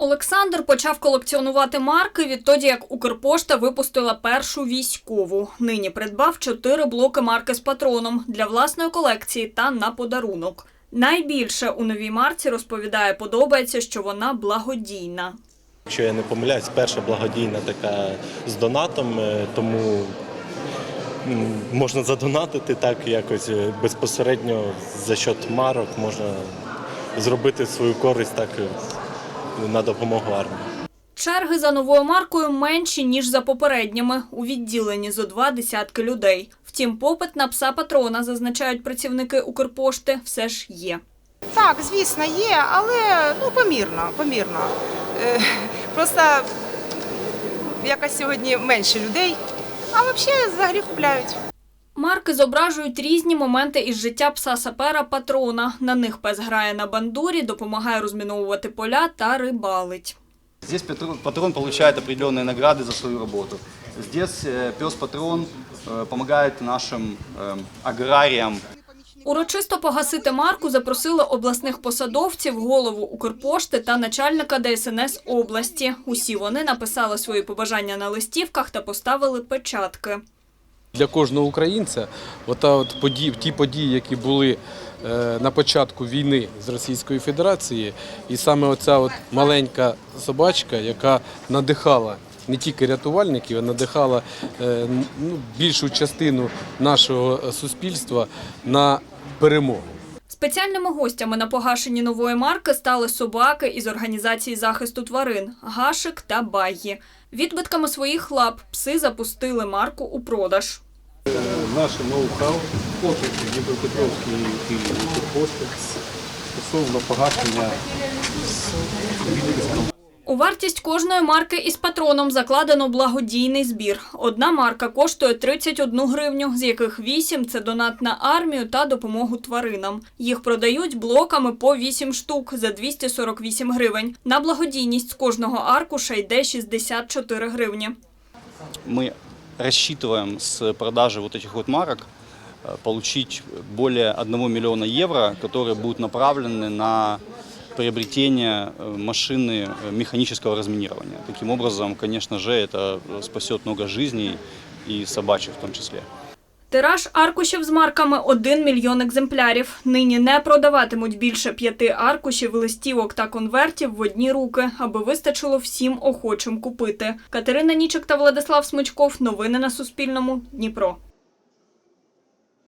Олександр почав колекціонувати марки відтоді, як Укрпошта випустила першу військову. Нині придбав чотири блоки марки з патроном для власної колекції та на подарунок. Найбільше у новій марці розповідає, подобається, що вона благодійна. Якщо я не помиляюсь, перша благодійна така з донатом, е, тому можна задонатити так якось е, безпосередньо за счет марок можна зробити свою користь так е, на допомогу армії. Черги за новою маркою менші, ніж за попередніми, у відділенні зо два десятки людей. Втім, попит на пса патрона, зазначають працівники Укрпошти, все ж є. Так, звісно, є, але ну помірно, помірно. Е, Просто якось сьогодні менше людей, а взагалі взагалі купляють. Марки зображують різні моменти із життя пса сапера патрона. На них пес грає на бандурі, допомагає розміновувати поля та рибалить. Здесь патрон, патрон получает определенные награды за свою работу. Здесь э, пес-патрон э, помогает нашим э, аграриям Урочисто погасити марку запросили обласних посадовців, голову Укрпошти та начальника ДСНС області. Усі вони написали свої побажання на листівках та поставили печатки. Для кожного українця ота от події, ті події, які були е, на початку війни з Російською Федерацією, і саме оця от маленька собачка, яка надихала не тільки рятувальників, а надихала е, ну, більшу частину нашого суспільства на перемогу. Спеціальними гостями на погашенні нової марки стали собаки із організації захисту тварин Гашик та Баггі. Відбитками своїх лап пси запустили марку у продаж. наше ноу-хау комплекси Дніпропетровські і Укрпошти стосовно погашення відписком. У вартість кожної марки із патроном закладено благодійний збір. Одна марка коштує 31 гривню, з яких 8 – це донат на армію та допомогу тваринам. Їх продають блоками по 8 штук за 248 гривень. На благодійність з кожного аркуша йде 64 гривні. мы рассчитываем с продажи вот этих вот марок э, получить более 1 миллиона евро, которые будут направлены на приобретение э, машины э, механического разминирования. Таким образом, конечно же, это спасет много жизней и собачьих в том числе. Тираж аркушів з марками – 1 мільйон екземплярів. Нині не продаватимуть більше п'яти аркушів, листівок та конвертів в одні руки, аби вистачило всім охочим купити. Катерина Нічик та Владислав Смичков. Новини на Суспільному. Дніпро.